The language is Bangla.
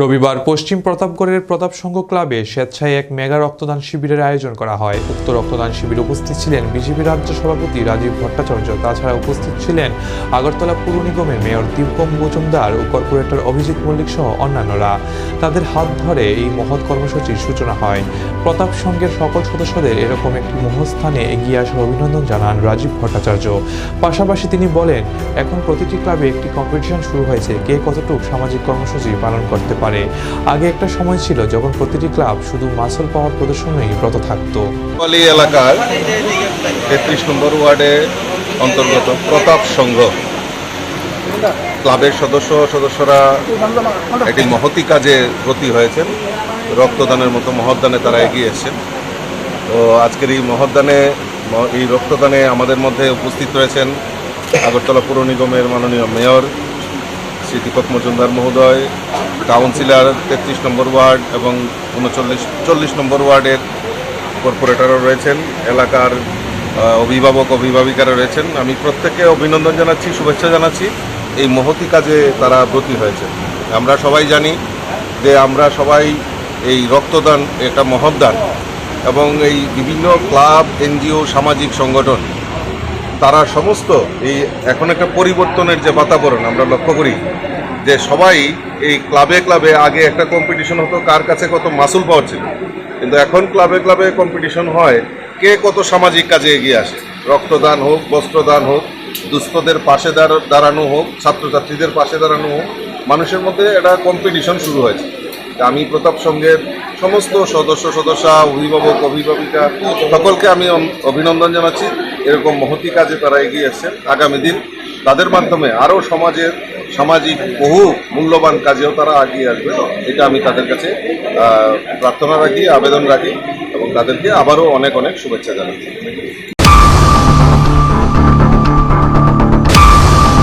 রবিবার পশ্চিম প্রতাপগড়ের প্রতাপ সংঘ ক্লাবে স্বেচ্ছায় এক মেগা রক্তদান শিবিরের আয়োজন করা হয়। উক্ত রক্তদান শিবিরে উপস্থিত ছিলেন বিজেপি রাজ্য সভাপতি রাজীব ভট্টাচার্য, তাছাড়া উপস্থিত ছিলেন আগরতলা পুর নিগমের মেয়র দিব্যম মজুমদার ও কর্পোরেটর অভিজিৎ মল্লিক সহ অন্যান্যরা। তাদের হাত ধরে এই মহৎ কর্মসূচির সূচনা হয়। প্রতাপ সংঘের সকল সদস্যদের এরকম একটি মহৎ স্থানে এগিয়ে আসার অভিনন্দন জানান রাজীব ভট্টাচার্য। পাশাপাশি তিনি বলেন, এখন প্রতিটি ক্লাবে একটি কম্পিটিশন শুরু হয়েছে, কে কতটুকু সামাজিক কর্মসূচি পালন করতে পারে আগে একটা সময় ছিল যখন প্রতিটি ক্লাব শুধু মাসল পাওয়ার প্রদর্শনেই ব্রত থাকতো। এলাকার তেত্রিশ নম্বর ওয়ার্ডে অন্তর্গত প্রতাপ সংঘ। ক্লাবের সদস্য সদস্যরা একটি মহতি কাজে ব্রতী হয়েছেন। রক্তদানের মতো মহৎদানে তারা এগিয়ে এসেছেন। তো আজকের এই মহৎদানে এই রক্তদানে আমাদের মধ্যে উপস্থিত রয়েছেন আগরতলা পুর নিগমের মাননীয় মেয়র শ্রী দীপক মজুমদার মহোদয় কাউন্সিলর তেত্রিশ নম্বর ওয়ার্ড এবং উনচল্লিশ, চল্লিশ নম্বর ওয়ার্ডের কর্পোরেটরও রয়েছেন, এলাকার অভিভাবক, অভিভাবিকারা রয়েছেন। আমি প্রত্যেককে অভিনন্দন জানাচ্ছি, শুভেচ্ছা জানাচ্ছি। এই মহতি কাজে তারা ব্রতী হয়েছে আমরা সবাই জানি যে আমরা সবাই এই রক্তদান, এটা মহৎদান এবং এই বিভিন্ন ক্লাব, এনজিও, সামাজিক সংগঠন তারা সমস্ত এই এখন একটা পরিবর্তনের যে বাতাবরণ আমরা লক্ষ্য করি, যে সবাই এই ক্লাবে ক্লাবে আগে একটা কম্পিটিশন হতো কার কাছে কত মাসুল পাওয়ার ছিল। কিন্তু এখন ক্লাবে ক্লাবে কম্পিটিশন হয় কে কত সামাজিক কাজে এগিয়ে আসে। রক্তদান হোক, বস্ত্রদান হোক, দুস্থদের পাশে দাঁড়ানো হোক, ছাত্রছাত্রীদের পাশে দাঁড়ানো হোক, মানুষের মধ্যে একটা কম্পিটিশন শুরু হয়েছে। আমি প্রতাপ সংঘের সমস্ত সদস্য, সদস্যা, অভিভাবক, অভিভাবিকা সকলকে আমি অভিনন্দন জানাচ্ছি। এরকম মহতি কাজে তারা এগিয়ে আসছেন আগামী দিন তাদের মাধ্যমে আরও সমাজের সামাজিক বহু মূল্যবান কাজেও তারা এগিয়ে আসবে। এটা আমি তাদের কাছে প্রার্থনা রাখি, আবেদন রাখি এবং তাদেরকে আবারও অনেক অনেক শুভেচ্ছা জানাচ্ছি।